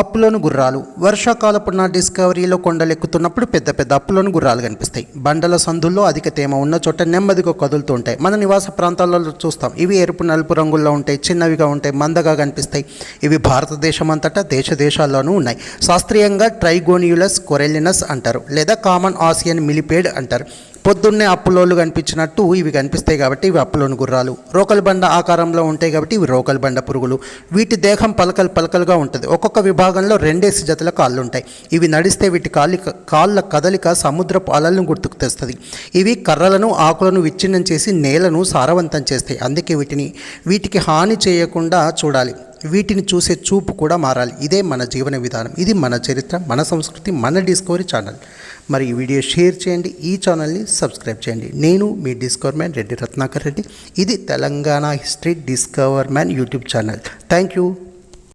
అప్పులను గుర్రాలు. వర్షాకాలపు నా డిస్కవరీలో కొండలెక్కుతున్నప్పుడు పెద్ద పెద్ద అప్పులోని గుర్రాలు కనిపిస్తాయి. బండల సందుల్లో అధిక తేమ ఉన్న చోట నెమ్మదిగా కదులుతూ ఉంటాయి మన నివాస ప్రాంతాలలో చూస్తాం. ఇవి ఎరుపు నలుపు రంగుల్లో ఉంటాయి. చిన్నవిగా ఉంటాయి. మందగా కనిపిస్తాయి. ఇవి భారతదేశం అంతటా దేశ దేశాల్లోనూ ఉన్నాయి. శాస్త్రీయంగా ట్రైగోనియులస్ కొరెలినస్ అంటారు. లేదా కామన్ ఆసియన్ మిలిపేడ్ అంటారు. పొద్దున్నే అప్పులోళ్ళు కనిపించినట్టు ఇవి కనిపిస్తాయి కాబట్టి ఇవి అప్పులోని గుర్రాలు. రోకల్ బండ ఆకారంలో ఉంటాయి కాబట్టి ఇవి రోకల్ బండ పురుగులు. వీటి దేహం పలకలు పలకలుగా ఉంటుంది. ఒక్కొక్క విభాగంలో రెండేసి జతల కాళ్ళు ఉంటాయి ఇవి నడిస్తే వీటి కాళ్ళ కాళ్ళ కదలిక సముద్రపు అలలను గుర్తుకు తెస్తుంది. ఇవి కర్రలను ఆకులను విచ్ఛిన్నం చేసి నేలను సారవంతం చేస్తాయి. అందుకే వీటిని వీటికి హాని చేయకుండా చూడాలి. వీటిని చూసే చూపు కూడా మారాలి. ఇదే మన జీవన విధానం. ఇది మన చరిత్ర మన సంస్కృతి మన డిస్కవరీ ఛానల్. మరి ఈ వీడియో షేర్ చేయండి. ఈ ఛానల్ని సబ్స్క్రైబ్ చేయండి. నేను మీ డిస్కవర్ మ్యాన్ రెడ్డి రత్నాకర్ రెడ్డి. ఇది Telangana history discover man YouTube channel. Thank you.